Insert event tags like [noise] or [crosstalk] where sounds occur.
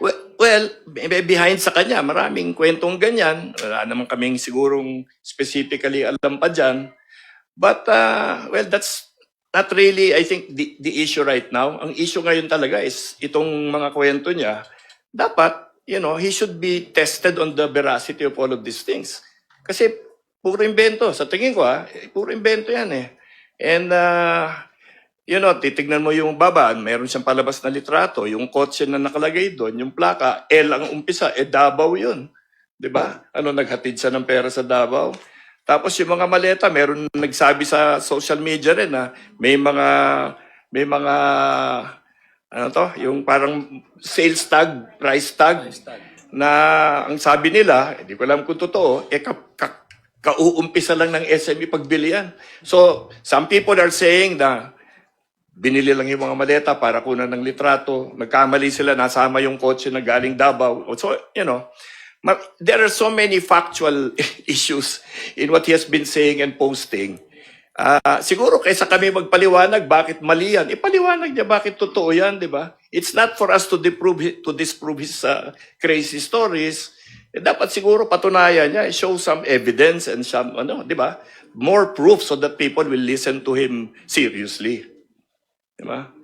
Well, well, be- behind sa kanya, maraming kwentong ganyan. Wala naman kaming sigurong specifically alam pa dyan. But, uh, well, that's not really, I think, the, the issue right now. Ang issue ngayon talaga is itong mga kwento niya. Dapat, you know, he should be tested on the veracity of all of these things. Kasi puro invento. Sa tingin ko, ah, puro invento yan eh. And, uh, you know, titignan mo yung baba, meron siyang palabas na litrato, yung kotse na nakalagay doon, yung plaka, L ang umpisa, eh Davao yun. ba? Ano, naghatid siya ng pera sa Davao. Tapos yung mga maleta, meron nagsabi sa social media rin na may mga, may mga, ano to, yung parang sales tag, price tag, na ang sabi nila, hindi ko alam kung totoo, eh ka, ka, kauumpisa lang ng SME pagbilian. So, some people are saying na binili lang yung mga maleta para kunan ng litrato, nagkamali sila, nasama yung kotse na galing Davao. So, you know, there are so many factual [laughs] issues in what he has been saying and posting. Ah, siguro kaysa kami magpaliwanag bakit mali yan, ipaliwanag niya bakit totoo yan, di ba? It's not for us to disprove, hi- to disprove his ah, crazy stories. Eh, dapat siguro patunayan niya, show some evidence and some, ano, di ba? More proof so that people will listen to him seriously. Di ba?